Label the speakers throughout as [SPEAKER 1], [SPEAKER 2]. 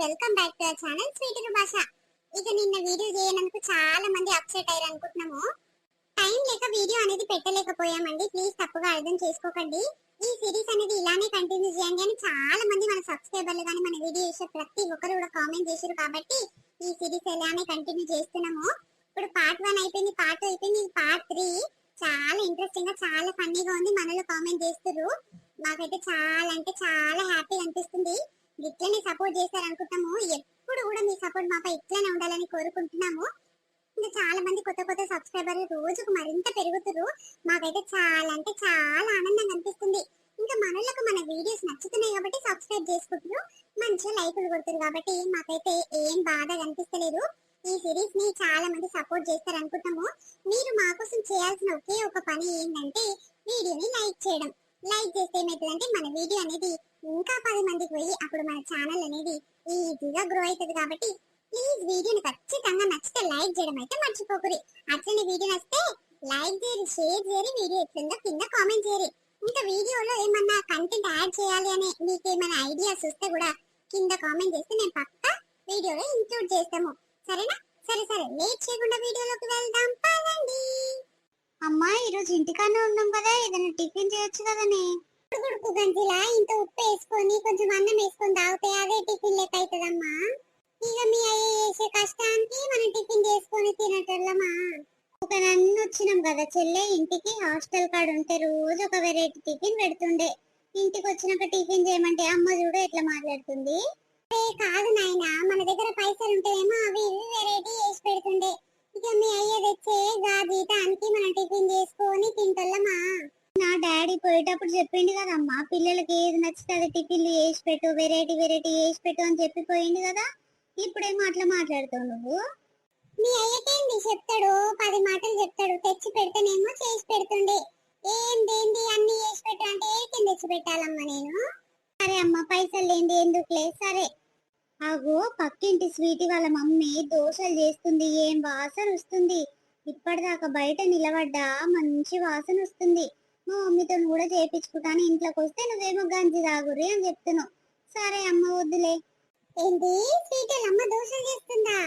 [SPEAKER 1] Welcome back to our channel sweet భాష ఇక నిన్న వీడియో చేయనందుకు చాలా మంది అప్సెట్ అయ్యారు అనుకుంటున్నాము. టైం లేక వీడియో అనేది పెట్టలేకపోయామండి. ప్లీజ్ తప్పుగా అర్థం చేసుకోకండి. ఈ సిరీస్ అనేది ఇలానే కంటిన్యూ చేయండి అని చాలా మంది మన సబ్స్క్రైబర్లు కానీ మన వీడియో చేసే ప్రతి ఒక్కరు కూడా కామెంట్ చేశారు కాబట్టి ఈ సిరీస్ ఇలానే కంటిన్యూ చేస్తున్నాము. ఇప్పుడు పార్ట్ వన్ అయిపోయింది పార్ట్ అయిపోయింది పార్ట్ త్రీ చాలా ఇంట్రెస్టింగ్గా చాలా ఫన్నీగా ఉంది. మనలో కామెంట్ చేస్తున్నారు మాకైతే చాలా అంటే చాలా హ్యాపీగా అనిపిస్తుంది. ఇట్లనే సపోర్ట్ చేస్తారు అనుకుంటాము ఎప్పుడు కూడా మీ సపోర్ట్ మాపై ఇట్లనే ఉండాలని కోరుకుంటున్నాము. ఇంకా చాలా మంది కొత్త కొత్త సబ్స్క్రైబర్లు రోజుకు మరింత పెరుగుతున్నారు మాకైతే చాలా అంటే చాలా ఆనందంగా అనిపిస్తుంది. ఇంకా మనలకు మన వీడియోస్ నచ్చుతున్నాయి కాబట్టి సబ్స్క్రైబ్ చేసుకుంటున్నారు మంచిగా లైకులు కొడుతున్నారు కాబట్టి మాకైతే ఏం బాధ కనిపిస్తలేదు. ఈ సిరీస్ని చాలా మంది సపోర్ట్ చేస్తారు అనుకుంటాము మీరు మా కోసం చేయాల్సిన ఒకే ఒక పని ఏంటంటే వీడియోని లైక్ చేయడం. లైక్ చేస్తే ఏమవుతుందంటే మన వీడియో అనేది ఇంకా పది మందికి పోయి అప్పుడు మన ఛానల్ అనేది ఈజీగా గ్రో అవుతుంది కాబట్టి ప్లీజ్ వీడియోని ఖచ్చితంగా నచ్చితే లైక్ చేయడం అయితే మర్చిపోకూరి. అట్లనే వీడియో నచ్చితే లైక్ చేయరు షేర్ చేయరు వీడియో ఎట్లుందో కింద కామెంట్ చేయరు ఇంకా వీడియోలో ఏమన్నా కంటెంట్ యాడ్ చేయాలి అనే మీకు ఏమైనా ఐడియాస్ వస్తే కూడా కింద కామెంట్ చేస్తే నేను పక్కా వీడియోలో ఇంక్లూడ్ చేస్తాము. సరేనా? సరే సరే. లేట్ చేయకుండా వీడియోలోకి వెళ్దాం. పదండి. అమ్మా ఈరోజు ఇంటికానే ఉన్నాం కదా. ఏదైనా టిఫిన్ చేయొచ్చు కదనే. ఉడుకు గంజిలా ఇంత ఉప్పు వేసుకొని కొంచెం అన్నం వేసుకొని తాగితే అదే టిఫిన్ లెక్క అవుతుందమ్మా ఇక మీ అయ్య చేసే కష్టానికి మనం టిఫిన్ చేసుకొని తినటల్లమ్మా ఒక నన్ను వచ్చినాం కదా చెల్లె ఇంటికి హాస్టల్ కాడ ఉంటే రోజు ఒక వెరైటీ టిఫిన్ పెడుతుండే. ఇంటికి వచ్చినాక టిఫిన్ చేయమంటే అమ్మ చూడు ఎట్లా మాట్లాడుతుంది. కాదు నాయనా మన దగ్గర పైసలు ఉంటేనేమో అవి వెరైటీ చేసి పెడుతుండే. ఇక మీ అయ్య తెచ్చే గా జీతానికి మనం మాట్లాడుతావు నువ్వు? మీ అయ్యకేంది చెప్తాడు పది మాటలు చెప్తాడు. తెచ్చి పెడితేనేమో చేసి పెడుతుండే. ఏందేంది అన్ని చేసి పెట్టు అంటే తెచ్చి పెట్టాలమ్మా నేను? సరే అమ్మ పైసలు లేంది ఎందుకులే? సరే. అగో పక్కింటి స్వీటి వాళ్ళ మమ్మీ దోశలు చేస్తుంది. ఏం వాసన వస్తుంది? ఇప్పటిదాకా బయట నిలబడ్డా మంచి వాసన వస్తుంది. మా మమ్మీతో కూడా చేపించుకుంటాను. ఇంట్లోకి వస్తే నువ్వేమో గంజి తాగురి అని చెప్తున్నావు. సరే అమ్మ వద్దులే. ఏంటి స్వీట్ అమ్మ దోశలు చేస్తుందా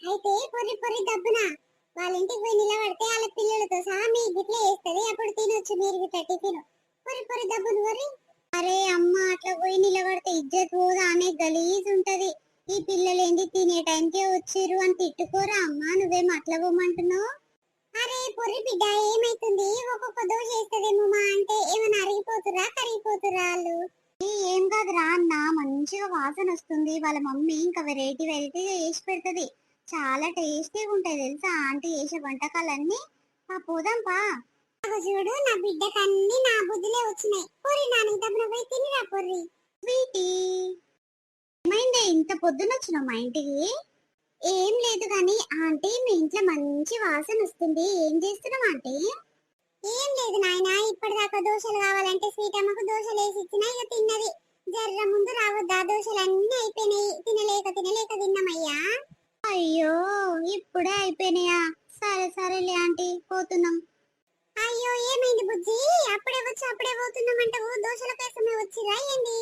[SPEAKER 1] అయితే పొర్రి పొర్రి దబ్బున వాళ్ళ ఇంటికి పోయి నిలబడితే వాళ్ళ పిల్లలతో సహా మీ గిట్లే వేస్తుంది అప్పుడు తినొచ్చు మీరు గిట్ల టిఫిన్. పొరి పొరి దబ్బును వరి అరే అమ్మ అట్లా పోయి నిలబడితే ఇజ్జత్ పోదా. అనే గలీజ్ ఉంటది. ఈ పిల్లలు ఏంది తినే టైంకే వచ్చిర్రు అని తిట్టుకోరా అమ్మా. నువ్వేం అట్లా పోమంటున్నావు? అరే పొర్రి బిడ్డ ఏమైతుంది? ఒక్కొక్క దోశ వేస్తుందేమో మా అంటే ఏమైనా అరిగిపోతురా కరిగిపోతురా వాళ్ళు? ఏం కాదురా అన్న మంచిగా వాసన వస్తుంది. వాళ్ళ మమ్మీ ఇంకా వెరైటీ వెరైటీగా వేసి పెడుతుంది. చాలా టేస్టీగా ఉంటాయి తెలుసా? ఆంటీ చేసే వంటకాలన్నీ? పా పోదాం పా. చూడు నా బిడ్డకన్నీ నా బుద్ధిలే వచ్చినాయి. పొరి నాన్న దబ్బున పోయి తినిరా పొర్రి. స్వీటీ. ఏమైందే? ఇంత పొద్దున వచ్చినావు మా ఇంటికి? ఏం లేదు కానీ ఆంటీ మీ ఇంట్లో మంచి వాసన వస్తుంది. ఏం చేస్తున్నావు ఆంటీ? ఏం లేదు నాయన ఇప్పటిదాకా దోశలు కావాలంటే స్వీట్ అమ్మకు దోశలు వేసి ఇచ్చినా ఇక తిన్నది. జర్ర ముందు రావద్దా? దోశలు అన్ని అయిపోయినాయి. తినలేక తినలేక తిన్నామయ్యా. అయ్యో ఇప్పుడే అయిపోయినాయా? సరే సరేలే ఆంటీ పోతున్నాం. అయ్యో ఏమైంది బుజ్జి? అప్పుడే వచ్చి అప్పుడే పోతున్నామంటావు? దోశల కోసమే వచ్చిరా ఏంది?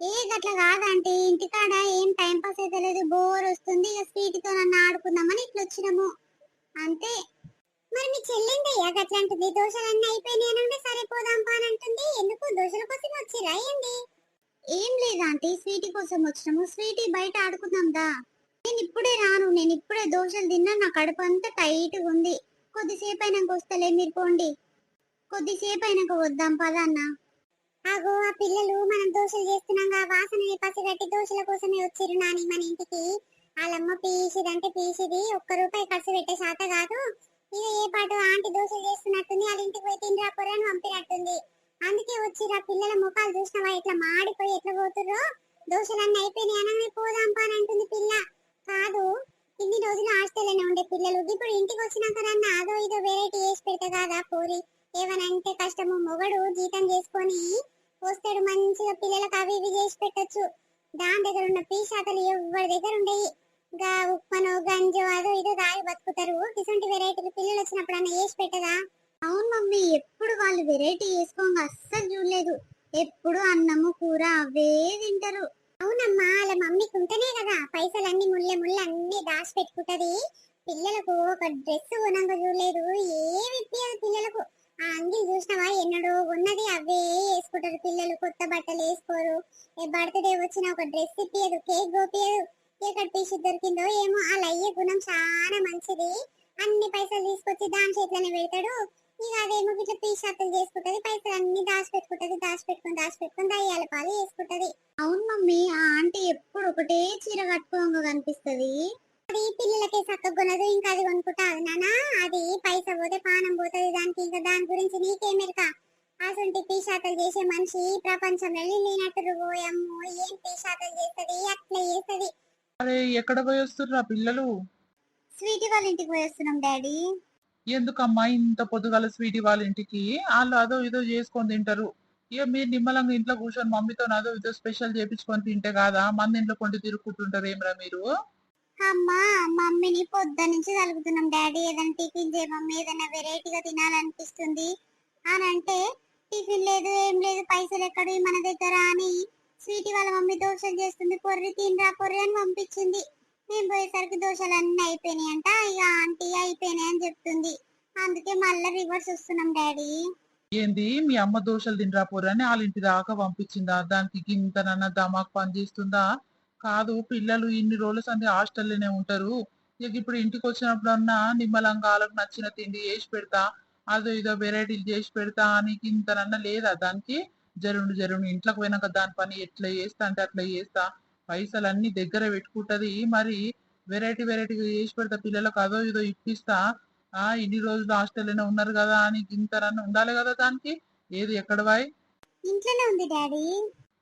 [SPEAKER 1] ఏ గట్ల కాదంటే ఇంటికాడ ఏం టైం పాస్ అయితే లేదు. బోర్ వస్తుంది ఇక స్వీట్తో నన్ను ఆడుకుందామని ఇట్లా వచ్చినాము. అంతే. మరి మీ చెల్లిందయ్యా గట్లాంటిది? దోశలన్నీ అయిపోయినాయి అంటే సరే పోదాం పా అని అంటుంది. ఎందుకు? దోశల కోసం వచ్చిరా ఏంది? ఏం లేదు ఆంటీ స్వీటీ కోసం వచ్చినాము. స్వీటీ బయట ఆడుకుందాం దా. నేను ఇప్పుడే రాను నేను ఇప్పుడే దోశలు తిన్నా నా కడుపు అంతా టైట్ ఉంది. కొద్దిసేపు అయినాక వస్తలే మీరు పోండి. కొద్దిసేపు అయినాక వద్దాం పదన్న అన్న. ఆగో ఆ పిల్లలు మనం దోశలు చేస్తున్నాగా వాసన పసిగట్టి దోశల కోసమే వచ్చిరు నాని మన ఇంటికి. వాళ్ళమ్మ పీసిదంటే పీసిది ఒక్క రూపాయి ఖర్చు పెట్టే శాత కాదు. ఇక ఏ పాటు ఆంటీ దోశలు చేస్తున్నట్టుంది వాళ్ళ ఇంటికి పోయి తిని రాపోరా అని పంపినట్టుంది. అందుకే వచ్చిరా పిల్లల ముఖాలు చూసినవా ఇట్లా మాడిపోయి ఎట్లా పోతుర్రో? దోశలన్నీ అయిపోయినాయి అనగానే పోదాం పా అని అంటుంది పిల్ల. కాదు ఇన్ని రోజులు హాస్టల్లోనే ఉండే పిల్లలు. ఇప్పుడు ఇంటికి వచ్చినాక నన్ను అదో ఇదో వెరైటీ చేసి పెడతా కదా పూరి? ఏమనంటే కష్టము. మొగడు జీతం చేసుకొని వస్తాడు మంచిగా. పిల్లలకు అవి ఇవి చేసి పెట్టచ్చు. దాని దగ్గర ఉన్న పీశాతలు ఎవరి దగ్గర ఉండేవి గా ఉప్మను గంజో అదో ఇదో తాగి బతుకుతారు. ఇటువంటి వెరైటీలు పిల్లలు వచ్చినప్పుడు అన్న చేసి పెట్టదా? అవును మమ్మీ ఎప్పుడు వాళ్ళు వెరైటీ చేసుకోగా అస్సలు చూడలేదు. ఎప్పుడు అన్నము కూర అవే తింటారు. అవునమ్మా వాళ్ళ మమ్మీకి ఉంటేనే కదా. పైసలన్నీ ముళ్ళ ముళ్ళ అన్ని దాచి పెట్టుకుంటది పిల్లలకు ఒక డ్రెస్ కొనంగా చూడలేదు. ఏమి ఇప్పియదు పిల్లలకు. ఆ అంగిల్ చూసినావా? ఎన్నడో ఉన్నది. అవే వేసుకుంటారు పిల్లలు. కొత్త బట్టలు వేసుకోరు. బర్త్డే వచ్చిన ఒక డ్రెస్ ఇప్పియదు కేక్ గోపియదు ఎక్కడ పీసి దొరికిందో ఏమో. అలా అయ్యే గుణం చాలా మంచిది. అన్ని పైసలు తీసుకొచ్చి దాని చేతిలోనే పెడతాడు. ఇక అదేమో ఇట్లా పీషాతలు చేసుకుంటది పైసలు అన్ని దాచిపెట్టుకుంటది దాచిపెట్టుకుని దాచిపెట్టుకుని దయ్యాల పాలు వేసుకుంటది అవును మమ్మీ ఆ ఆంటీ ఎప్పుడు ఒకటే చీర కట్టుకోగా కనిపిస్తది. అది పిల్లలకి చక్కగా కొనదు ఇంకా అది కొనుక్కుంటా అది నానా అది పైస పోతే పానం పోతుంది దానికి ఇంకా దాని గురించి నీకేమెరక అసలు పీషాతలు చేసే మనిషి ప్రపంచంలో లేనట్టు పోయమ్మో ఏం పీషాతలు చేస్తది అట్లా చేస్తది.
[SPEAKER 2] అరే ఎక్కడ పోయి వస్తుర్రా పిల్లలు?
[SPEAKER 1] స్వీటీ వాళ్ళ ఇంటికి పోయేస్తున్నాం డాడీ.
[SPEAKER 2] ఎందుకమ్మా ఇంత పొద్దుగాల స్వీట్ వాళ్ళ ఇంటికి? వాళ్ళు అదో ఇదో చేసుకొని తింటారు. ఇక మీరు నిమ్మలంగా ఇంట్లో కూర్చొని మమ్మీతో అదో ఇదో స్పెషల్ చేపించుకొని తింటే కాదా? మంది ఇంట్లో కొండి తిరుగుకుంటుంటారు ఏమరా మీరు?
[SPEAKER 1] అమ్మా మమ్మీని పొద్దు నుంచి కలుగుతున్నాం డాడీ ఏదైనా టిఫిన్ చేయ మమ్మీ. ఏదైనా వెరైటీగా తినాలనిపిస్తుంది అని అంటే టిఫిన్ లేదు ఏం లేదు పైసలు ఎక్కడు? మన దగ్గర అని స్వీట్ వాళ్ళ మమ్మీ దోశలు చేస్తుంది. పొర్రి తినరా పొర్రి అని పంపించింది. నేను పోయేసరికి దోశలు అన్నీ అయిపోయినాయి అంట ఇక ఆంటీ అయిపోయినాయి అని చెప్తుంది. అందుకే మళ్ళీ రివర్స్ వస్తున్నాం డాడీ.
[SPEAKER 2] ఏంది? మీ అమ్మ దోశలు తినరా పోరని వాళ్ళ ఇంటి దాకా పంపించిందా? దానికి గింతనన్న దమాక్ పని చేస్తుందా? కాదు పిల్లలు ఇన్ని రోజులు సంది హాస్టల్లోనే ఉంటారు. ఇక ఇప్పుడు ఇంటికి వచ్చినప్పుడన్నా నిమ్మలంగా వాళ్ళకి నచ్చిన తిండి చేసి పెడతా అదో ఇదో వెరైటీలు చేసి పెడతా అని ఇంతనన్నా లేదా? దానికి జరుండు జరుండు ఇంట్లోకి పోయినాక దాని పని ఎట్లా చేస్తా అంటే అట్లా చేస్తా. పైసలు అన్ని దగ్గర పెట్టుకుంటది. మరి వెరైటీ వెరైటీగా చేసి పెడతా. పిల్లలకు అదో ఇదో ఇప్పిస్తా. ఆ ఇన్ని రోజులు హాస్టల్లోనే ఉన్నారు కదా అని ఇంతనన్నా ఉండాలి కదా దానికి? ఏది ఎక్కడ వాయి
[SPEAKER 1] ఇంట్లోనే ఉంది డాడీ.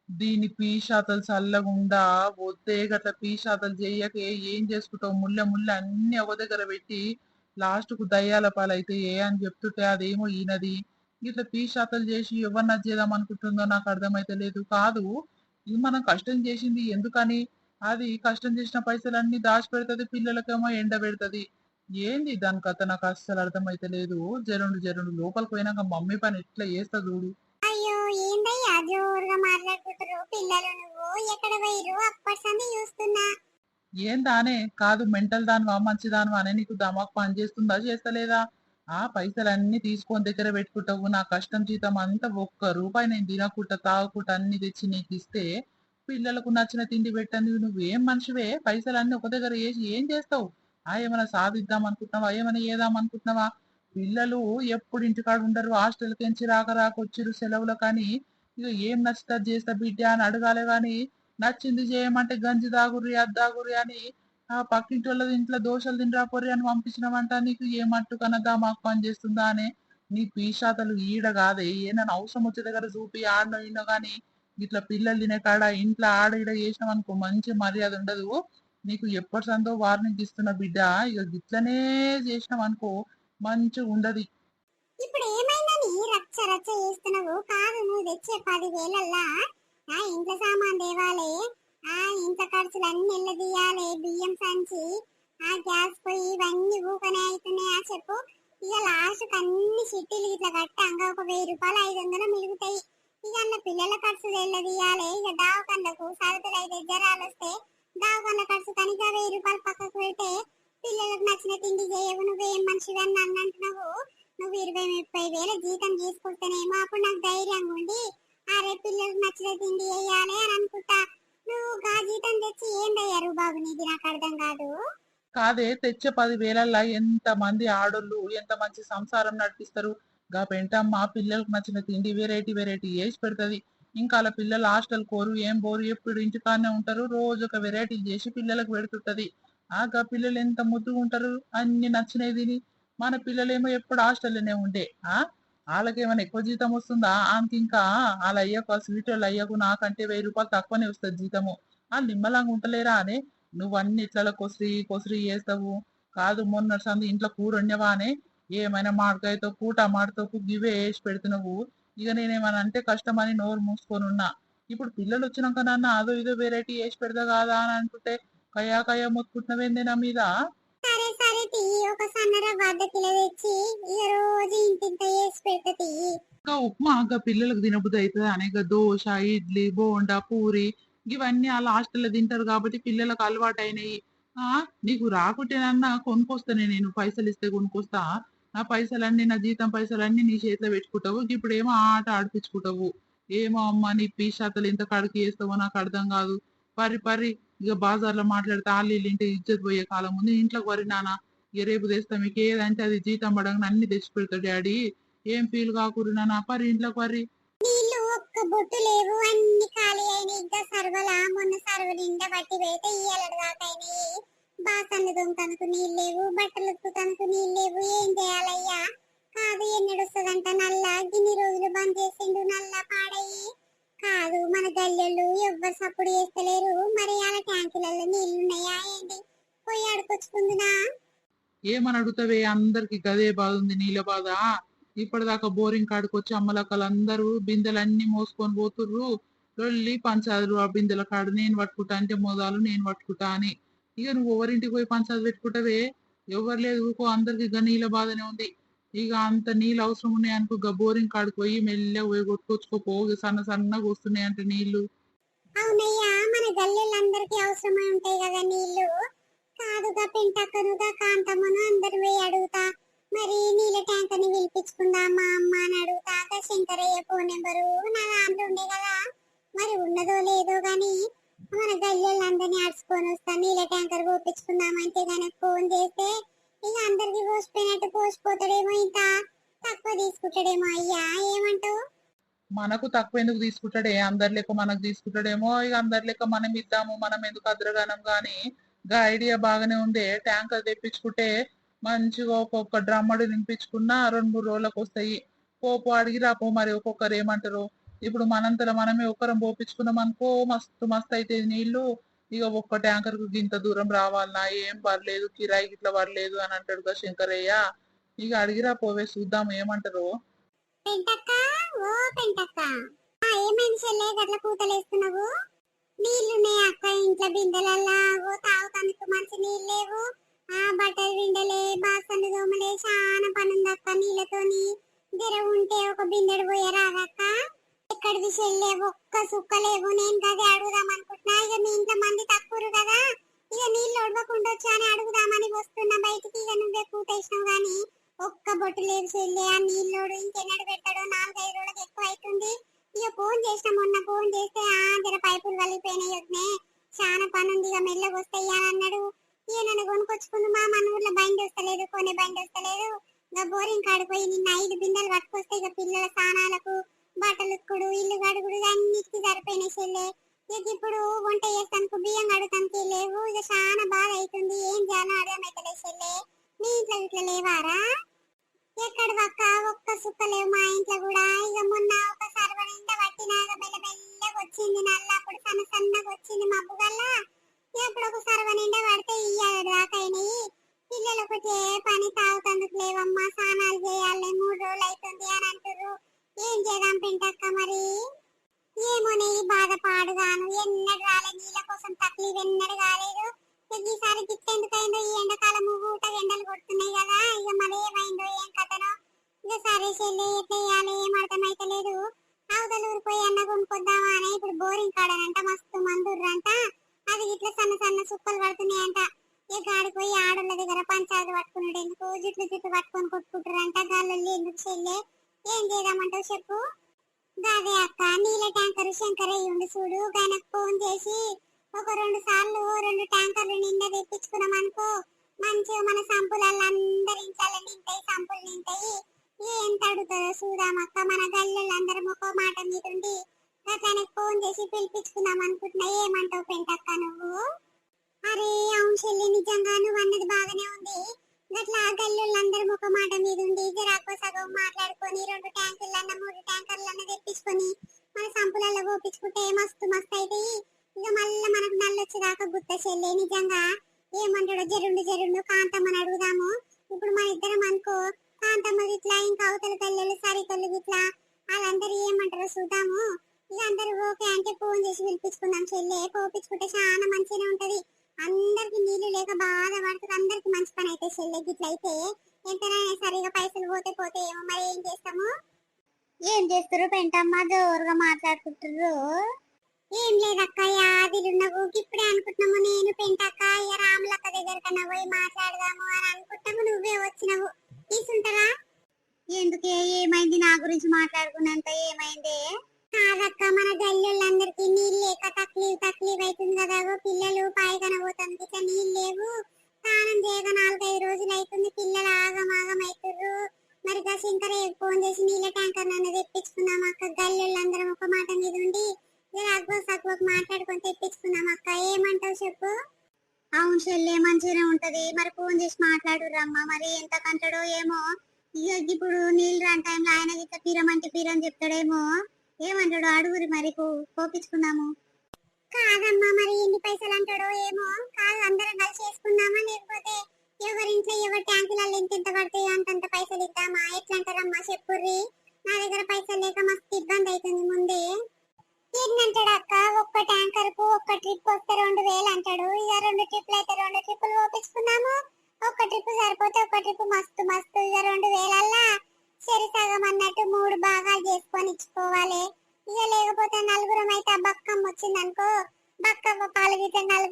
[SPEAKER 2] దీని పీషాతలు చల్లగుండా వద్దే గట్ల పీషాతలు చెయ్యకే ఏం చేసుకుంటావు? ముళ్ళ ముళ్ళ అన్ని ఒక దగ్గర పెట్టి లాస్ట్కు దయ్యాల పాలైతే ఏ అని చెప్తుంటే అదేమో ఈనది ఇట్లా పీషాతలు చేసి ఎవరిని చేద్దాం అనుకుంటుందో నాకు అర్థమైతే లేదు కాదు మనం కష్టం చేసింది. ఎందుకని? అది కష్టం చేసిన పైసలన్నీ దాచిపెడుతుంది పిల్లలకేమో ఎండ పెడుతుంది. ఏంది దాని కథ? నాకు అస్సలు అర్థమైతే లేదు. జరుండు జరుండు లోపలికి పోయినాక మమ్మీ పని ఎట్లా చేస్తా చూడు.
[SPEAKER 1] అయ్యో ఏందయ్యా? జోరుగా మాట్లాడుకుంటారు పిల్లలు నువ్వు ఎక్కడ పోయిరు అప్పటి సంది చూస్తున్నా.
[SPEAKER 2] ఏం దానే కాదు మెంటల్ దానివా? మంచి దానివా అని నీకు దమాక్ పని చేస్తుందా చేస్తలేదా? ఆ పైసలన్నీ తీసుకొని దగ్గర పెట్టుకుంటావు నా కష్టం జీతం అంతా ఒక్క రూపాయి నేను తినకుండా తాగకుండా అన్ని తెచ్చి నీకు ఇస్తే పిల్లలకు నచ్చిన తిండి పెట్టండి. నువ్వేం మనిషివే? పైసలన్నీ ఒక దగ్గర వేసి ఏం చేస్తావు? ఆ ఏమైనా సాధిద్దాం అనుకుంటున్నావా? ఏమైనా ఏదాం అనుకుంటున్నావా? పిల్లలు ఎప్పుడు ఇంటికాడు ఉండరు హాస్టల్కి ఎంచి రాక రాకొచ్చిరు సెలవులు కానీ ఇక ఏం నచ్చుతా చేస్తా బిడ్డ అని అడగాలి కానీ నచ్చింది చేయమంటే గంజి దాగుర్రి అద్దాగుర్రి అని ఆ పక్కింటి వాళ్ళది ఇంట్లో దోశలు తినరా పొర్రి అని పంపించినవంట నీకు ఏ మట్టు కనదా మాకు పని చేస్తుందా అని. నీ పీషాతలు ఈడ కాదే ఏనని అవసరం వచ్చే దగ్గర చూపి ఆడనో ఈనో కానీ ఇట్లా పిల్లలు తినే కాడ ఇంట్లో ఆడ ఈడ చేసినాం అనుకో మంచి మర్యాద ఉండదు. నీకు ఎప్పటి సందో వార్నింగ్ ఇస్తున్న బిడ్డ ఇక గిట్లనే చేసినాం అనుకో మంచిగా ఉండదు.
[SPEAKER 1] ఇప్పుడు ఏమైందని రచ్చ రచ్చ చేస్తున్నావు? కాదు నువ్వు తెచ్చే పది వేలల్లా ఇంట్లో సామాన్ దేవాలే ఆ ఇంత ఖర్చులు అన్ని నెల్ల బియ్యం సంచి. ఆ గ్యాస్ పొయ్యి ఇవన్నీ ఊకనే అవుతున్నాయా చెప్పు. ఇక లాస్ట్ అన్ని చిట్టీలు ఇట్లా కట్టాక ఒక వెయ్యి రూపాయలు ఐదు వందలు మిగులుతాయి. ఇక అన్న పిల్లల ఖర్చులు ఎల్ల ఇక దావకండకు సరుకులు అయితే జ్వరాలు వస్తే దావకండ ఖర్చు కనుక వెయ్యి రూపాయలు పక్కకు పెడితే పిల్లలకు నచ్చిన తిండి చేయవు. నువ్వేం మనిషివి అని నన్ను అంటున్నావు? నువ్వు ఇరవై ముప్పై వేల జీతం తీసుకుంటేనేమో అప్పుడు నాకు ధైర్యంగా ఉండి అరే పిల్లలకు నచ్చిన తిండి చేయాలి అని అనుకుంటా. జీతం తెచ్చి ఏందయ్యా రూబాబు? నీది నాకు అర్థం కాదు.
[SPEAKER 2] కాదే తెచ్చే పది వేలల్లా ఎంత మంది ఆడోళ్ళు ఎంత మంచి సంసారం నడిపిస్తారు. గా పెంటమ్మ పిల్లలకు నచ్చిన తిండి వెరైటీ వెరైటీ వేసి పెడుతుంది. ఇంకా అలా పిల్లలు హాస్టల్ కోరు ఏం బోరు ఎప్పుడు ఇంటికానే ఉంటారు. రోజు ఒక వెరైటీ చేసి పిల్లలకు పెడుతుంటది. ఆ పిల్లలు ఎంత ముద్దుగా ఉంటారు అన్ని నచ్చినవి తిని. మన పిల్లలేమో ఎప్పుడు హాస్టల్లోనే ఉండే ఆ? వాళ్ళకి ఏమైనా ఎక్కువ జీతం వస్తుందా? ఆమెకి ఇంకా వాళ్ళ అయ్యకు స్వీట్ వాళ్ళ అయ్యకు నాకంటే వెయ్యి రూపాయలు తక్కువనే వస్తుంది జీతము. వాళ్ళు నిమ్మలంగా ఉంటలేరా అనే నువ్వు అన్ని ఇట్లలో కొసిరి కొసిరి చేస్తావు. కాదు మొన్న సంది ఇంట్లో కూర వండవా అని? ఏమైనా మాడకాయతో కూట మాటతో గివే వేసి పెడుతున్నావు. ఇక నేనేమైనా అంటే కష్టమని నోరు మూసుకొని ఉన్నా. ఇప్పుడు పిల్లలు వచ్చినాక నాన్న అదో ఇదో వెరైటీ వేసి పెడతా కాదా అని అనుకుంటే కయా కయా మొత్తుకుంటున్నావేంది నా మీద?
[SPEAKER 1] సరే ఒక సన్నర వద్ద కిలో తెచ్చి ఇక రోజు ఇంటింత వేసి పెడతా
[SPEAKER 2] ఇంకా ఉప్మా ఇంకా పిల్లలకు తినబుద్ధి అవుతుంది? అనేక దోశ ఇడ్లీ బోండా పూరి ఇవన్నీ అలా హాస్టల్లో తింటారు కాబట్టి పిల్లలకు అలవాటు అయినాయి ఆ నీకు రాకుంటేనన్నా కొనుక్కొస్తానే నేను పైసలు ఇస్తే కొనుక్కొస్తా. నా పైసలన్నీ నా జీతం పైసలన్నీ నీ చేతిలో పెట్టుకుంటావు. ఇప్పుడు ఏమో ఆట ఆడిపించుకుంటావు. ఏమో అమ్మ నీ పీషాతలు ఎంత కడికి చేస్తావో నాకు అర్థం కాదు. పరి పరి ఇక బాజార్లో మాట్లాడితే వాళ్ళు ఇంటి ఇజ్జత్ పోయే కాలం ఉంది. ఇంట్లోకి వరి నానా రేపు తెస్తా మీకు ఏదంటే అది జీతం పడంగా అన్ని తెచ్చి పెడతాడు డాడీ. ఏం ఫీల్ కాకూడదు నాన్న? పరి ఇంట్లోకి పరి
[SPEAKER 1] నీళ్ళు ఒక్క బొట్టు లేవు అన్ని ఖాళీ అయినాయి. ఇంకా సర్వలా మొన్న సర్వ నిండా బట్టి పెడితే ఇయ్యాలడు దాకా అయినాయి. బాసన్లు దొంగతనకు నీళ్ళు లేవు బట్టలు ఉతుకుతనకు నీళ్ళు లేవు. ఏం చేయాలయ్యా? కాదు ఎన్నడు వస్తుందంట నల్ల. గిన్ని రోజులు బంద్ చేసిండు నల్ల పాడయి కాదు మన గల్లెళ్ళు ఎవ్వరు సప్పుడు చేస్తలేరు. మరి అలా ట్యాంకులలో నీళ్ళు ఉన్నాయా ఏంటి? పోయి ఆడుకొచ్చుకుందునా?
[SPEAKER 2] ఏమని అడుగుతావే? అందరికి గదే బాధ ఉంది నీళ్ళ బాధ. ఇప్పటిదాకా బోరింగ్ కాడికి వచ్చి అమ్మలక్కలు అందరూ బిందెలన్నీ మోసుకొని పోతుర్రు. లొల్లి పంచాదులు ఆ బిందెల కాడు నేను పట్టుకుంటా అంటే మోదాలు నేను పట్టుకుంటా అని. ఇక నువ్వు ఎవరింటికి పోయి పంచాదు పెట్టుకుంటావే? ఎవరు లేదు ఊకో అందరికి ఇక నీళ్ళ బాధనే ఉంది. ఇక అంత నీళ్ళు అవసరం ఉన్నాయి అనుకో ఇక బోరింగ్ కాడికి పోయి మెల్లగా పోయి కొట్టుకొచ్చుకోపో ఇక సన్న సన్నగా వస్తున్నాయి అంటే నీళ్ళు
[SPEAKER 1] అవునయ్యా మన గల్లెలందరికీ అవసరమై ఉంటాయి కదా నీళ్ళు కాదుగా పెంటక్కనుగా కాంతమ్మను అందరు పోయి అడుగుతా. మరి నీళ్ళ ట్యాంక్ అని పిలిపించుకుందా మా అమ్మ అని అడుగుతా. శంకరయ్య ఫోన్ నెంబరు నా దాంట్లో ఉండే కదా. మరి ఉన్నదో లేదో గాని మన గల్లెలందరినీ అడుచుకొని వస్తా. నీళ్ళ ట్యాంకర్ పోపించుకుందామంటే కనుక ఫోన్ చేస్తే ఇక అందరికి పోసిపోయినట్టు పోసిపోతాడేమో ఇంత. తక్కువ తీసుకుంటాడేమో అయ్యా ఏమంటావు?
[SPEAKER 2] మనకు తక్కువ ఎందుకు తీసుకుంటాడే? అందరి లెక్క మనకు తీసుకుంటాడేమో. ఇక అందరి లెక్క మనం ఇద్దాము మనం ఎందుకు అద్రగానం గాని గా ఐడియా బాగానే ఉంది. ట్యాంకర్ తెప్పించుకుంటే మంచిగా ఒక్కొక్క డ్రమ్మడు నింపించుకున్నా రెండు మూడు రోజులకు వస్తాయి. పోపు అడిగి రాపో మరి ఒక్కొక్కరు ఏమంటారు? ఇప్పుడు మనంతలో మనమే ఒక్కరం పోపించుకున్నాం అనుకో మస్తు మస్తు అయితే నీళ్ళు ఇక ఒక్క ట్యాంకర్కు ఇంత దూరం రావాలన్నా ఏం పర్లేదు కిరాయి ఇట్లా పర్లేదు అని అంటాడుగా శంకరయ్య. ఇక అడిగిరా పోవే చూద్దాం ఏమంటారు?
[SPEAKER 1] పెంటక్క ఓ పెంటక్క. ఏమైంది చెల్లె గట్ల కూతలేస్తున్నావు? నీళ్ళున్నాయి అక్క ఇంట్లో బిందెలల్లా. తాగుతానికి మంచి నీళ్ళు లేవు. ఆ బట్టలు విండలే బాసన్లు దోమలే చాలా పని ఉంది అక్క నీళ్ళతోని. జర ఉంటే ఒక బిందెడు పోయరాదక్క ఎక్కడికి చెల్లేవు ఒక్క సుక్క లేవు. నేను గది అడుగుదాం అనుకుంటున్నా ఇక మీ ఇంట్లో మంది తక్కువరు కదా. ఇక నీళ్ళు ఒడవకుండా వచ్చా అని అడుగుదామని వస్తున్నా బయటికి. ఇక నువ్వే కూతేసినావు కానీ ఒక్క బొట్టు లేదు చెల్లే. ఆ నీళ్ళోడు ఇంకెన్నడు పెట్టాడో నాలుగైదు రోజులకు ఎక్కువ అవుతుంది ఇక ఫోన్ చేసిన మొన్న ఫోన్ చేస్తే ఆ జర పైపులు వలిగిపోయినాయి వద్దే చాలా పని ఉంది ఇక మెల్లగా వస్తాయి అని అన్నాడు. ఇక నన్ను కొనుకొచ్చుకుంది మా మన ఊర్లో బండి వస్తలేదు కొనే బండి వస్తలేదు. ఇక బోరింగ్ కాడిపోయి నిన్న ఐదు బిందెలు పట్టుకొస్తే ఇక పిల్లల స్నానాలకు బట్టలు ఉక్కుడు ఇల్లు గడుగుడు అన్నిటికీ సరిపోయినాయి చెల్లె. ఇక ఇప్పుడు వంట చేస్తానికి బియ్యం కడుగుతానికి లేవు. ఇక చాలా బాధ అవుతుంది ఏం చేయాలో అర్థమైతలేదు చెల్లె. మీ ఇంట్లో ఇట్లా లేవారా? ఎక్కడ పక్క? ఒక్క సుక్కలేవు మా ఇంట్లో కూడా. ఇక మొన్న ఒక సర్వ నిండా పట్టినాక బెల్ల బెల్లగా వచ్చింది. నల్ల అప్పుడు సన్న సన్నగా వచ్చింది మబ్బు గల్ల. ఎప్పుడు ఒక సర్వ నిండా పడితే ఇయ్యాడు దాకైనాయి పిల్లలు ఒకటే పని తాగుతందుకు లేవమ్మా. స్నానాలు చేయాలి. మూడు రోజులు అవుతుంది అని అంటారు ఏం చేద్దాం పింటక్క మరి? ఏమోనే ఈ బాధ పాడుగాను. ఎన్నడు రాలే. నీళ్ళ కోసం తక్లీఫ్ ఎన్నడు కాలేదు. ఇక ఈసారి గిట్టెందుకైందో ఈ ఎండాకాలం ఊట సరే చెల్లి ఎట్లా వేయాలి ఏం అర్థమైతలేదు అవతల ఊరిపోయి అన్న కొనుక్కొద్దామా అని ఇప్పుడు బోరింగ్ కాడనంట మస్తు మందుర్రంట. అది ఇట్లా సన్న సన్న సుక్కలు పడుతున్నాయంట ఇక ఆడిపోయి ఆడోళ్ళ దగ్గర పంచాయతీ పట్టుకున్నాడు ఎందుకు? జుట్లు జుట్లు పట్టుకొని కొట్టుకుంటారంట గాల్లో ఎందుకు చెల్లె? ఏం చేద్దామంటావు చెప్పు. గదే అక్క నీళ్ళ ట్యాంకర్ శంకరయ్య ఉండి చూడు. ఆయనకు ఫోన్ చేసి ఒక రెండు సార్లు రెండు ట్యాంకర్లు నిండా తెప్పించుకున్నాం అనుకో మంచిగా మన సంపులలో అందరి నింటాయి సంపులు నింటాయి ఎంత అడుగుతుందో చూద్దామక్క మన గల్లెలు అందరం ఒక మాట మీద ఉండి అతనికి ఫోన్ చేసి పిలిపించుకుందాం అనుకుంటున్నా. ఏమంటావు పెంటక్క నువ్వు? అరే అవును చెల్లి నిజంగా నువ్వు అన్నది బాగానే ఉంది. గట్లా గల్లులందరం ఒక మాట మీద ఉండి జరాకో సగం మాట్లాడుకొని రెండు ట్యాంకులన్న మూడు ట్యాంకర్లన్న తెప్పించుకొని మన సంపులలో పోపించుకుంటే మస్తు మస్తు అయితే ఇక మళ్ళీ మనకు నల్లొచ్చేదాకా గుత్త చెల్లే నిజంగా. ఏమంటాడో జరుండు జరుండు కాంతమ్మని అడుగుదాము. ఇప్పుడు మన ఇద్దరం అనుకో కాంతమ్మ ఇట్లా ఇంకా అవతల పిల్లలు సరితలు ఇట్లా వాళ్ళందరూ ఏమంటారో చూద్దాము. ఇక అందరూ ఓకే అంటే ఫోన్ చేసి పిలిపించుకుందాం చెల్లె. పోపించుకుంటే చాలా మంచిగా ఉంటది. అందరికి నీళ్ళు లేక బాధపడుతుంది. అందరికి మంచి పని అయితే. చెల్లె గిట్లయితే ఎంతనైనా సరిగా పైసలు పోతే పోతే ఏమో మరి ఏం చేస్తాము? ఏం చేస్తారు పెంటమ్మ? జోరుగా మాట్లాడుకుంటారు ఏం లేదక్క యాదిలున్నవు ఇప్పుడే అనుకుంటున్నాము. నేను పెంటక్క ఇక రాములక్క దగ్గర కన్నా పోయి మాట్లాడదాము అని అనుకుంటాము నువ్వే వచ్చినవు. తీసుంటారా? ఎందుకే ఏమైంది నా గురించి మాట్లాడుకున్నంత ఏమైంది? కాదక్క మన గల్లులందరికీ నీళ్ళు లేక తక్లీఫ్ తక్లీఫ్ అవుతుంది కదా పిల్లలు పాయకన పోతుంది ఇక నీళ్ళు లేవు. స్నానం చేయక నాలుగైదు రోజులు అవుతుంది పిల్లలు ఆగమాగం అవుతుర్రు మరి గా శంకర్ ఫోన్ చేసి నీళ్ళ ట్యాంకర్ నన్ను తెప్పించుకున్నాం అక్క. గల్లెళ్ళందరం ఒక మాట మీద ఉండి జర అగ్వ మాట్లాడుకొని తెప్పించుకున్నాం అక్క. ఏమంటావు చెప్పు? అవును చెల్లె మంచిగానే ఉంటది. మరి ఫోన్ చేసి మాట్లాడురమ్మా మరి ఇక ఇప్పుడు నీళ్ళు రాని టైంలో ఆయన ఇట్లా పీరమంటే పీరని చెప్తాడేమో. ఏమంటాడు అడుగురి మరి కోపించుకుందాము. కాదమ్మా మరి ఎన్ని పైసలు అంటాడో ఏమో. కాదు అందరం కలిసి వేసుకుందామా? లేకపోతే ఎవరింట్లో ఎవరి ట్యాంకులలో ఎంత ఎంత పడతాయి? అంతంత పైసలు ఇద్దామా? ఎట్లా అంటారమ్మా చెప్పుర్రి? నా దగ్గర పైసలు లేక మస్తు ఇబ్బంది అవుతుంది ముందే. ఏంటంటాడు అక్క? ఒక్క ట్యాంకర్కు ఒక్క ట్రిప్ వస్తే రెండు వేలు అంటాడు. ఇక రెండు ట్రిప్లు అయితే రెండు ట్రిప్పులు ఓపించుకుందాము ఒక ట్రిప్ సరిపోతే ఒక ట్రిప్ మస్తు మస్తు ఇక రెండు వేలల్లా సరి సగం అన్నట్టు మూడు భాగాలు చేసుకొని ఇచ్చుకోవాలి. ఇక లేకపోతే నలుగురం అయితే ఆ బక్కం వచ్చిందనుకో బక్క పాలు గిట్ల నలుగురు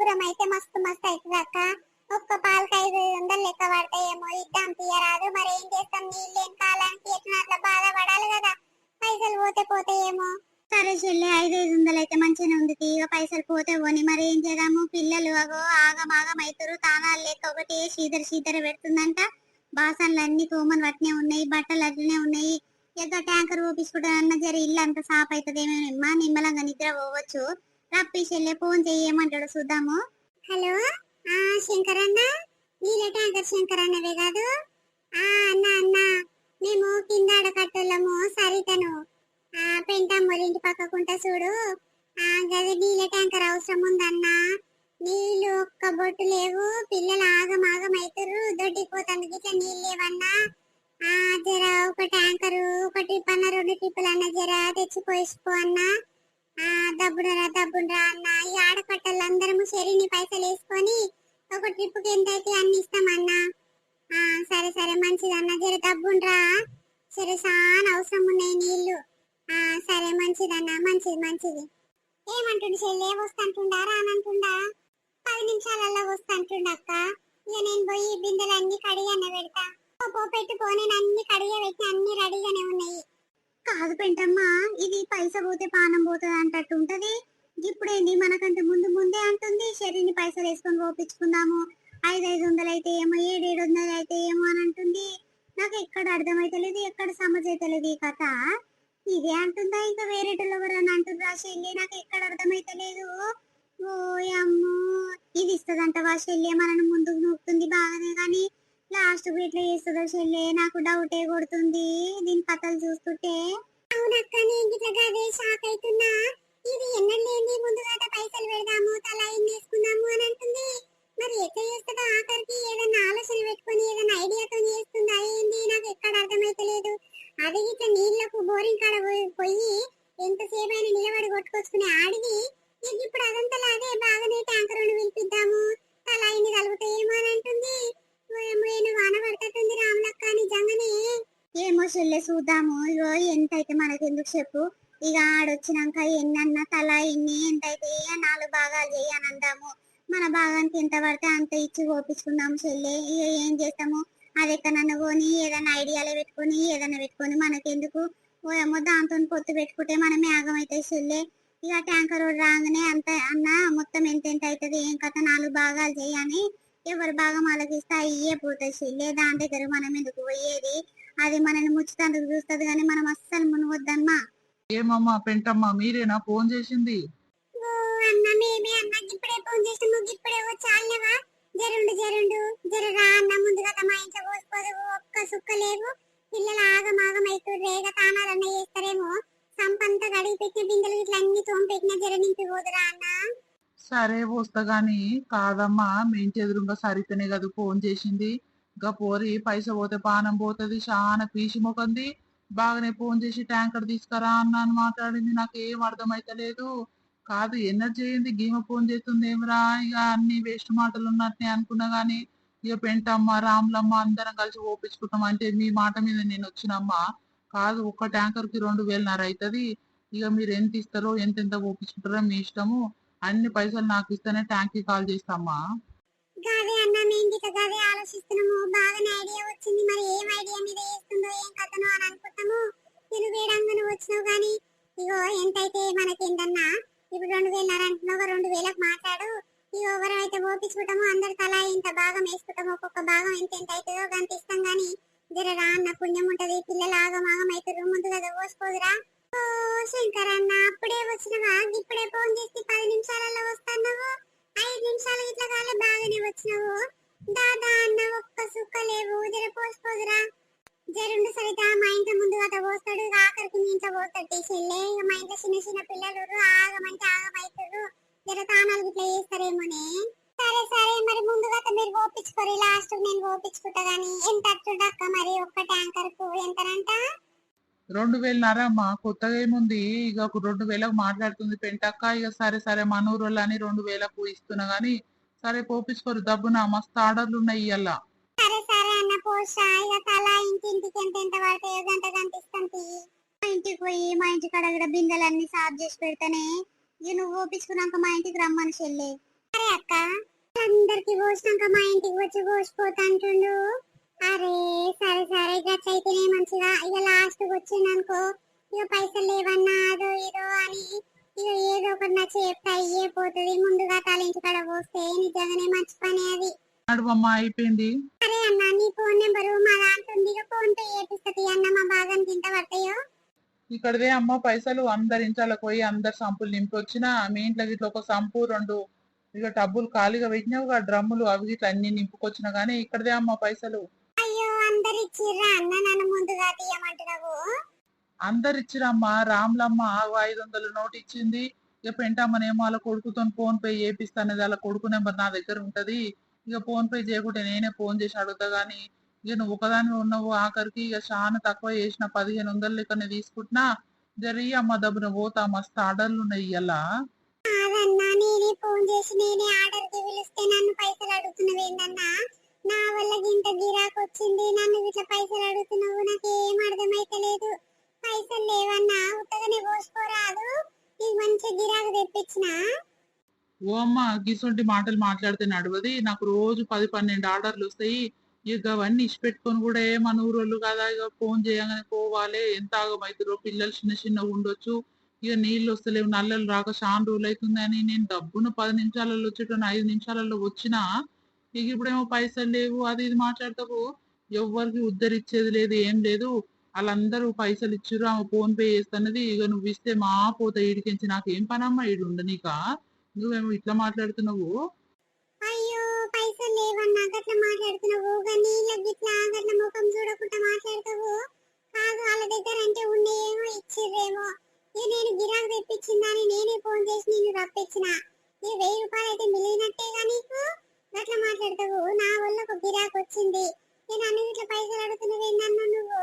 [SPEAKER 1] అంత సాఫ్ నిమ్మలంగా నిద్ర పోవచ్చు. రప్పి చెల్లె ఫోన్ చేయమంటాడు చూద్దాము. హలో? ఆ శంకర్ అన్న? నీళ్ళ ట్యాంకర్ శంకర్ అన్నవే కాదు? ఆ అన్న అన్న. మేము కింద అడకట్టులము సరితను. ఆ పెంటమ్మోళ్ళ ఇంటి పక్కకుంటా చూడు. ఆ గది నీళ్ళ ట్యాంకర్ అవసరం ఉందన్నా. నీళ్ళు ఒక్క బొట్టు లేవు పిల్లలు నాకు ఎక్కడ అర్థమైతలేదు ఎక్కడ సమజైతలేదు ఈ కథ. ఇదే అంటుందా ఇంకా వేరేటోళ్ళు ఎవరని అంటుందా చెల్లి నాకు ఎక్కడ అర్థమైతలేదు. ఓ అమ్మో. ఇది ఇస్తుందంట వా చెల్లి మనను ముందుకు నూపుతుంది బాగానే కానీ లాస్ట్ ఇట్లా చేస్తుందో చెల్లి నాకు డౌటే కొడుతుంది దీని కథలు చూస్తుంటే. అవునక్క నేను ఇట్లా గదే షాక్ అవుతున్నా ఇది ఎన్నడలేంది ముందుగా పైసలు పెడదాము తలా ఇన్ని వేసుకుందాము అని అంటుంది. మరి ఎట్లా చేస్తుందో ఆఖరికి ఏదన్నా ఆలోచన పెట్టుకొని ఏదన్నా ఐడియాతో చేస్తుంది ఏంది నాకు ఎక్కడ అర్థమైతలేదు. అది ఇట్లా నీళ్ళకు బోరింగ్ కాడ పోయి- ఎంతసేపు అయినా నిలబడి కొట్టుకొచ్చుకునే ఆడిది ఇక ఇప్పుడు అదంతా లాగే బాగానే ట్యాంకర్ పిలిపిద్దాము తలా ఇన్ని కలుగుతాయేమో అని అంటుంది. ఓయమ్మో, వాన పడుతుంది రాములక్క నిజంగానే ఏమో చెల్లె చూద్దాము. ఇగో ఎంత అయితే మనకి ఎందుకు చెప్పు. ఇక ఆడొచ్చినాక ఎన్నన్నా తల ఎన్ని ఎంత అయితే నాలుగు భాగాలు చేయనందాము అందాము. మన భాగానికి ఎంత పడితే అంత ఇచ్చి ఓపించుకుందాం చెల్లె. ఏం చేస్తాము? అది ఎక్కడన్నా పోని ఏదైనా ఐడియాలో పెట్టుకొని ఏదైనా పెట్టుకొని మనకెందుకు? ఏమో దాంతో పొత్తు పెట్టుకుంటే మనమే ఆగం అయితే చెల్లె. ఇక ట్యాంకర్ రోడ్ రాగానే అంత అన్న మొత్తం ఎంత ఎంత అవుతుంది ఏం కథ? నాలుగు భాగాలు చేయని ఎవరి భాగం ఆలోచిస్తే అయ్యే పోతుంది చెల్లె. దాని దగ్గర మనం ఎందుకు పోయేది? అది మనల్ని ముచ్చుతందుకు చూస్తుంది కానీ మనం అస్సలు మునవద్దమ్మా
[SPEAKER 2] ఏమమ్మా పెంటమ్మా మీరేనా? ఫోన్ చేసింది.
[SPEAKER 1] ఓ అన్న మేమే అన్న ఇప్పుడే ఫోన్ చేసాము ఇప్పుడే వచ్చాలేవా జరుండు జరుండు జర రా అన్న ముందుగా మా ఇంట్లో పోసుకోదు ఒక్క సుక్క లేవు. పిల్లలు ఆగమాగం ఆగం అవుతారు రేగ తానాలన్న చేస్తారేమో. సంపంతా గడిగి పెట్టిన బిందెలు ఇట్లా అన్ని తోమ పెట్టిన జర నింపి పోదురా అన్న.
[SPEAKER 2] సరే వస్తా గాని కాదమ్మా మేం ఎదురుగా సరితనే కదా ఫోన్ చేసింది. ఇంకా పోరి పైస పోతే పానం పోతుంది చాలా పీసి మొకంది బాగానే ఫోన్ చేసి ట్యాంకర్ తీసుకురా అన్నాను మాట్లాడింది నాకు ఏం అర్థమైతలేదు. కాదు ఎన్నర్ చేయింది గీమ ఫోన్ చేస్తుంది ఏమిరా? ఇక అన్ని వేస్ట్ మాటలు ఉన్నట్టే అనుకున్నా గానీ ఇక పెంటమ్మ రాములమ్మ అందరం కలిసి ఓపించుకుంటాం అంటే మీ మాట మీద నేను వచ్చినమ్మా. కాదు ఒక్క ట్యాంకర్కి రెండు వేలన్నర అవుతుంది ఇక మీరు ఎంత ఇస్తారో ఎంత ఎంత ఓపించుకుంటారో మీ ఇష్టము. అన్ని పైసలు నాకు ఇస్తేనే ట్యాంక్కి కాల్ చేస్తామ్మా.
[SPEAKER 1] గాదే అన్న మేము గిట్ల గాదే ఆలోచిస్తున్నాము. బాగానే ఐడియా వచ్చింది. మరి ఏం ఐడియా మీద వేస్తుందో ఏం కథనో అని అనుకుంటాము. వచ్చినావు ఇగో ఎంతైతే మనకేందన్నా ఇప్పుడు రెండు వేలన్నర అంటున్నావు రెండు వేలకు మాట్లాడు. ఈ ఎవరు అయితే ఓపించుకుంటామో అందరి తల ఇంత భాగం వేసుకుంటాము ఒక్కొక్క భాగం ఎంత ఎంత అవుతుందో కనిపిస్తాం ఇస్తాం గాని జర రా అన్న పుణ్యం ఉంటది పిల్లలు ఆగమాగం అవుతారు ముందు కదా పోసుకోదురా. ఓ శంకర్ అన్న అప్పుడే వచ్చినవా? ఇప్పుడే ఫోన్ చేసి పది నిమిషాలలో వస్తున్నావు? ఐదు నిమిషాలు ఇట్లా కాలే బాగానే వచ్చినావు. దాదా అన్న ఒక్క సుక్క లేవు జర పోసుకోదురా. జరుండు సవిత మా ఇంటి ముందు అత పోస్తాడు ఆఖరికి మీ ఇంట్లో పోతాడు టీచర్లే ఇక మా ఇంట్లో చిన్న చిన్న పిల్లలు ఆగమంటే ఆగమైతుర్రు జర తానాలు ఇట్లా చేస్తారేమోనే. సరే సరే మరి ముందుగా మీరు పోపించుకోరు లాస్ట్ నేను పోపించుకుంటా గానీ. ఎంత అట్టుండక్క మరి? ఒక్క ట్యాంకర్కు ఎంతనంట?
[SPEAKER 2] రెండు వేలు అమ్మా కొత్తగా ఏముంది? ఇక ఒక రెండు వేలకు మాట్లాడుతుంది పెంటక్క. ఇక సరే సరే మన అని రెండు వేలకు ఇస్తున్నా గానీ సరే పోపించుకోరు దబ్బున మస్తు ఆర్డర్లు ఉన్నాయి ఇయ్యాల.
[SPEAKER 1] పోషా ఇక తల ఇంటింటికి ఎంత ఎంత పడతాయో గంట గంట ఇస్తాం తీయి. మా ఇంటికి పోయి మా ఇంటి కాడ కూడా బిందెలన్నీ సాఫ్ చేసి పెడతానే. ఇక నువ్వు ఓపించుకున్నాక మా ఇంటికి రమ్మని చెల్లి. అరే అక్క అందరికి పోసినాక మా ఇంటికి వచ్చి పోసిపోతా అంటుండు. అరే సరే సరే గట్లయితేనే మంచిగా. ఇక లాస్ట్ వచ్చిందనుకో ఇక పైసలు లేవన్నా అదో ఏదో అని ఇక ఏదో ఒకటి నచ్చి చెప్తా అయ్యే పోతుంది. ముందుగా తల ఇంటి కడ పోస్తే నిజంగానే మంచి పని అది.
[SPEAKER 2] నడువమ్మా అయిపోయింది.
[SPEAKER 1] అరే అన్న నీ ఫోన్ నెంబరు మా దాంట్లో ఉంది. ఇక ఫోన్ పే చేపిస్తుంది. అన్న మా భాగానికి ఎంత పడతాయో?
[SPEAKER 2] ఇక్కడదే అమ్మ పైసలు అందరి ఇంట్లోకి పోయి అందరు సంపులు నింపి వచ్చిన మీ ఇంట్లో ఇట్లా ఒక సంపు రెండు ఇక టబ్బులు ఖాళీగా పెట్టినావు డ్రమ్ములు అవి ఇట్లా అన్ని నింపుకొచ్చిన గానీ ఇక్కడదే అమ్మ పైసలు.
[SPEAKER 1] అయ్యో అందరు ఇచ్చిర్రా అన్న నన్ను ముందుగా తీయమంటున్నావు?
[SPEAKER 2] అందరు ఇచ్చిరమ్మా రాములమ్మ ఐదు వందలు నోట్ ఇచ్చింది ఇక పెంటమ్మనేమో వాళ్ళ కొడుకుతో ఫోన్ పే చేపిస్తానది వాళ్ళ కొడుకు నెంబర్ నా దగ్గర ఉంటది. ఇక ఫోన్ పే చేయకుంటే నేనే ఫోన్ చేసి అడుగుతా కానీ ఇక నువ్వు ఒకదాని ఉన్నావు ఆఖరికి ఇక చాలా తక్కువ చేసిన పదిహేను వందలు లెక్కనే తీసుకుంటున్నా జరి అమ్మ దబ్బున పోతా మస్తు ఆర్డర్లు ఉన్నాయి ఇలా
[SPEAKER 1] కాదన్నా ఫోన్ చేసి నేనే ఆర్డర్కి పిలిస్తే నన్ను పైసలు అడుగుతున్నావు ఏందన్నా? నా వల్ల ఇంత గిరాకు వచ్చింది నన్ను ఇట్లా పైసలు అడుగుతున్నావు నాకేం అర్థమైతలేదు. పైసలు లేవన్నా ఉత్తగానే పోసుకోరాదు ఇది మంచి గిరాకు తెప్పించినా?
[SPEAKER 2] ఓ అమ్మ గిసొంటి మాటలు మాట్లాడితే నడవది. నాకు రోజు పది పన్నెండు ఆర్డర్లు వస్తాయి. ఇక అవన్నీ ఇచ్చి పెట్టుకొని కూడా ఏ మన ఊరోళ్ళు కదా? ఇక ఫోన్ చేయగానే పోవాలి. ఎంత ఆగమవుతారో పిల్లలు చిన్న చిన్న ఉండొచ్చు. ఇక నీళ్ళు వస్తలేవు నల్లలు రాక చాలా రోజులు అవుతుందని నేను డబ్బును పది నిమిషాలలో వచ్చేటోని ఐదు నిమిషాలలో వచ్చినా ఇక ఇప్పుడేమో పైసలు లేవు అది ఇది మాట్లాడతావు. ఎవరికి ఉద్ధరిచ్చేది లేదు ఏం లేదు. వాళ్ళందరూ పైసలు ఇచ్చిర్రు ఆమె ఫోన్ పే చేస్తున్నది. ఇక నువ్వు ఇస్తే మా పోతా ఈడికించి నాకు ఏం పనమ్మా? ఈడు ఉండనీకా నువ్వేమో ఇట్లా మాట్లాడుతున్నావు?
[SPEAKER 1] అయ్యో పైసలు లేవన్నా గట్ల మాట్లాడుతున్నావు. కానీ గిట్లా గట్ల ముఖం చూడకుండా మాట్లాడతావు. కాదు వాళ్ళ దగ్గర అంటే ఉండేమో ఇచ్చిర్రేమో. ఇక నేను గిరాకు తెప్పించిందని నేనే ఫోన్ చేసి నేను రప్పించిన. ఈ వెయ్యి రూపాయలు అయితే మిగిలినట్టేగా నీకు? గట్ల మాట్లాడతావు. నా వల్ల ఒక గిరాకు వచ్చింది. నేను అన్ని ఇట్లా పైసలు అడుగుతున్నావు? ఏందన్నా నువ్వు?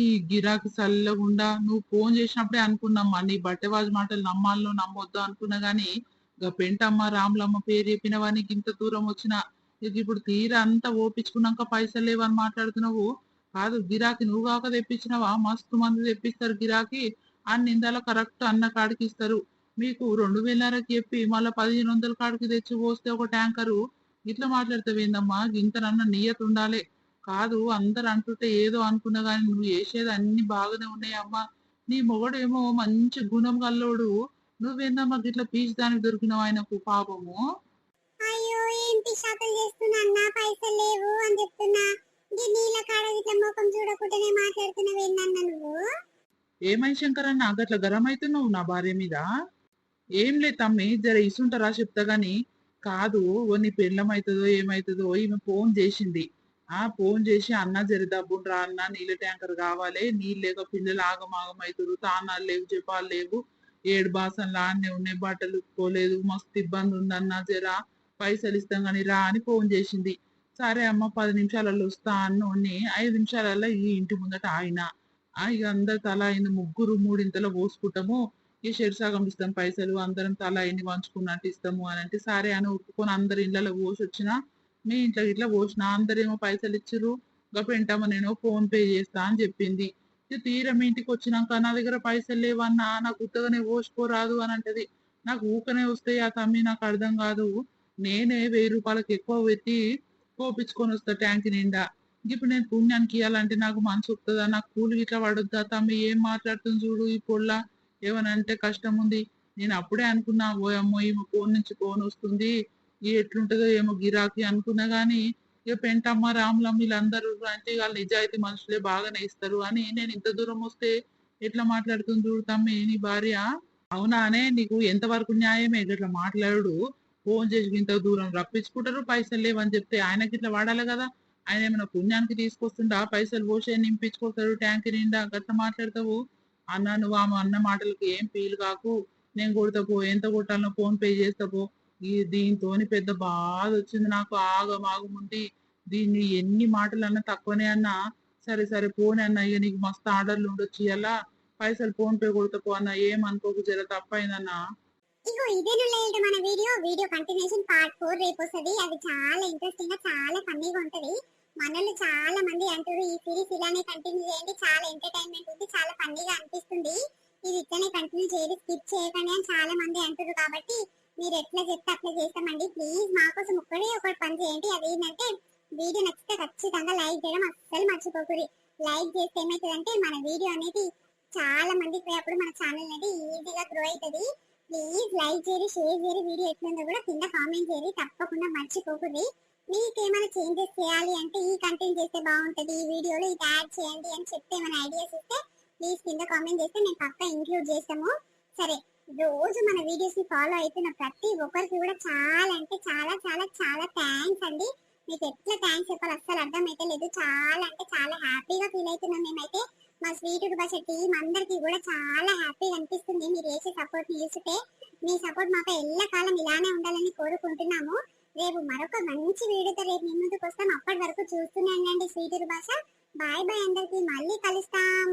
[SPEAKER 2] ఈ గిరాకీ చల్లగుండా. నువ్వు ఫోన్ చేసినప్పుడే అనుకున్నామ్మా. నీ బట్టెవాజు మాటలు నమ్మాలో నమ్మొద్దు అనుకున్నా గానీ ఇక పెంటమ్మ రాములమ్మ పేరు చెప్పిన వానికి ఇంత దూరం వచ్చిన ఇక ఇప్పుడు తీరా అంతా ఓపించుకున్నాక పైసలు లేవని మాట్లాడుతున్నావు. కాదు గిరాకీ నువ్వు కాక తెప్పించినవా? మస్తు మంది తెప్పిస్తారు గిరాకీ. అన్ని ఇందాల కరెక్ట్ అన్న కాడికి ఇస్తారు. మీకు రెండు వేలన్నరకి చెప్పి మళ్ళీ పదిహేను వందల కాడికి తెచ్చి పోస్తే ఒక ట్యాంకరు. ఇట్లా మాట్లాడతావేందమ్మా ఇంతనన్న నియత ఉండాలి. కాదు అందరు అంటుంటే ఏదో అనుకున్నా కానీ నువ్వు చేసేది అన్ని బాగానే ఉన్నాయి అమ్మా. నీ మొగడేమో మంచి గుణం గల్లోడు. నువ్వేందమ్మా గిట్లా పీచ్ దానికి దొరికినావు ఆయనకు పాపము?
[SPEAKER 1] అయ్యో ఏంటి షాతులు చేస్తున్నా అన్న? పైసలు లేవు అని చెప్తున్నా. ఈ నీళ్ళ కాడ ఇట్లా ముఖం చూడకుండానే మాట్లాడుతున్నావు ఏందన్నా నువ్వు?
[SPEAKER 2] ఏమై శంకరన్న గట్ల గరం అవుతున్నావు నా భార్య మీద? ఏం లేదు తమ్మి జర ఇసుంటారా చెప్తా గాని. కాదు ఓ నీ పెళ్ళమవుతుందో ఏమవుతుందో ఈమె ఫోన్ చేసింది. ఆ ఫోన్ చేసి అన్న జరి డబ్బులు రా అన్న నీళ్ళ ట్యాంకర్ కావాలి నీళ్ళు లేక పిల్లలు ఆగమాగం అవుతారు తానాలు లేవు చెప్పాలు లేవు. ఏడు బాసనలు ఆన్నే ఉన్నాయి బట్టలు ఉట్టుకోలేదు మస్తు ఇబ్బంది ఉందన్న జరా పైసలు ఇస్తాం కానీ రా అని ఫోన్ చేసింది. సరే అమ్మ పది నిమిషాలలో వస్తా అన్నోని ఐదు నిమిషాలలో ఈ ఇంటి ముందట ఆయన ఇక అందరు తల అయింది ముగ్గురు మూడింతలో పోసుకుంటాము. ఈ షెడ్ సగం ఇస్తాం పైసలు అందరం తల అయింది పంచుకున్నట్టు ఇస్తాము అని అంటే సరే అని ఒప్పుకొని అందరి ఇళ్ళలో పోసి వచ్చిన. మీ ఇంట్లో ఇట్లా పోసిన అందరేమో పైసలు ఇచ్చిర్రు. ఇంకా పెంటామో నేను ఫోన్ పే చేస్తా అని చెప్పింది. తీరం ఇంటికి వచ్చినాక నా దగ్గర పైసలు లేవన్నా నాకు ఉత్తగానే పోసుకోరాదు అని అంటది. నాకు ఊకనే వస్తాయి ఆ తమ్మి నాకు అర్థం కాదు. నేనే వెయ్యి రూపాయలకు ఎక్కువ పెట్టి కోపించుకొని వస్తా ట్యాంక్ నిండా. ఇప్పుడు నేను పుణ్యానికి ఇవ్వాలంటే నాకు మనసు వస్తుందా నాకు కూలి ఇట్లా పడొద్దా? తమ్మి ఏం మాట్లాడుతుంది చూడు ఈ పొల్ల? ఏమనంటే కష్టం ఉంది. నేను అప్పుడే అనుకున్నా ఓ అమ్మో ఈమె ఫోన్ నుంచి ఫోన్ వస్తుంది. ఎట్లుంటుందో ఏమో గిరాకీ అనుకున్నా గానీ ఇక పెంటమ్మ రాములమ్మ వీళ్ళందరూ అంటే వాళ్ళు నిజాయితీ మనుషులే బాగానే ఇస్తారు అని నేను ఇంత దూరం వస్తే ఎట్లా మాట్లాడుతుంది చూడు తమ్మి నీ భార్య? అవునా అనే నీకు ఎంతవరకు న్యాయమే? ఇట్లా మాట్లాడు ఫోన్ చేసి ఇంత దూరం రప్పించుకుంటారు పైసలు లేవని చెప్తే ఆయనకి ఇట్లా వాడాలి కదా? ఆయన ఏమైనా పుణ్యానికి తీసుకొస్తుండా? పైసలు పోసే నింపించుకొస్తాడు ట్యాంక్ నిండా గట్ల మాట్లాడతావు? అన్న నువ్వు ఆమె అన్న మాటలకి ఏం ఫీల్ కాకు? నేను కొడతా పో ఎంత కొట్టాలనో ఫోన్ పే చేస్తా పో. ఈ దీంతోని పెద్ద బాధ వచ్చింది. నాకు ఆగమాగముంది దీన్ని ఎన్ని మాటలు అన్నా తక్కువనే అన్నా సరే సరే పోనీ అన్న ఇక నీకు మస్తు ఆర్డర్లు ఉండొచ్చు. ఇలా పైసలు ఫోన్ పే కొడుతా పో అన్న ఏమనుకోకు జర తప్పైందన్నా.
[SPEAKER 1] ఇగో ఇదేను లేదు మన video? Video continuation part four రేపు వస్తుంది. అది చాలా ఇంట్రెస్టింగ్గా చాలా ఫన్నీగా ఉంటది. మనల్ని చాలా మంది అంటారు ఈ సిరీస్ ఇలానే కంటిన్యూ చేయండి. చాలా ఎంటర్టైన్మెంట్ ఉంది చాలా ఫన్నీగా అనిపిస్తుంది. ఇది ఇట్లనే కంటిన్యూ చేయండి స్కిప్ చేయకండి అని చాలా మంది అంటారు కాబట్టి మీరు ఎట్లా చెప్తే అట్లా చేస్తామండి. ప్లీజ్ మా కోసం ఒక్కడే ఒకటి పని చేయండి. అది ఏంటంటే వీడియో నచ్చితే ఖచ్చితంగా లైక్ చేయడం అస్సలు మర్చిపోకూరి లైక్ చేస్తే ఏమవుతుందంటే మన వీడియో అనేది చాలా మందికి పోయేప్పుడు మన ఛానల్ అనేది ఈజీగా గ్రో అవుతుంది. ప్లీజ్ లైక్ చేయరు షేర్ చేయరు వీడియో ఎట్లుందో కూడా కింద కామెంట్ చేయరు తప్పకుండా మర్చిపోకూడదు. మీకు ఏమైనా చేంజెస్ చేయాలి అంటే ఈ కంటెంట్ చేస్తే బాగుంటుంది ఈ వీడియోలో ఇది యాడ్ చేయండి అని చెప్తే ఏమైనా ఐడియాస్ ఇస్తే ప్లీజ్ కింద కామెంట్ చేస్తే మేము పక్కా ఇంక్లూడ్ చేస్తాము. సరే రోజు మన వీడియోస్ని ఫాలో అవుతున్న ప్రతి ఒక్కరికి కూడా చాలా అంటే చాలా చాలా చాలా థ్యాంక్స్ అండి. మీకు ఎట్లా థ్యాంక్స్ చెప్పాలి అస్సలు అర్థం లేదు. చాలా అంటే చాలా హ్యాపీగా ఫీల్ అవుతున్నాం మేమైతే. మా స్వీట్ భాష టీం అందరికీ కూడా చాలా హ్యాపీగా అనిపిస్తుంది. మీరు చేసే సపోర్ట్ని చూస్తే మీ సపోర్ట్ మాకు ఎల్లకాలం ఇలానే ఉండాలని కోరుకుంటున్నాము. రేపు మరొక మంచి వీడియోతో రేపు మీ ముందుకు వస్తాం. అప్పటి వరకు చూస్తూనే ఉండండి స్వీట్ భాష బాయ్ బాయ్ అందరికి. మళ్ళీ కలుస్తాం.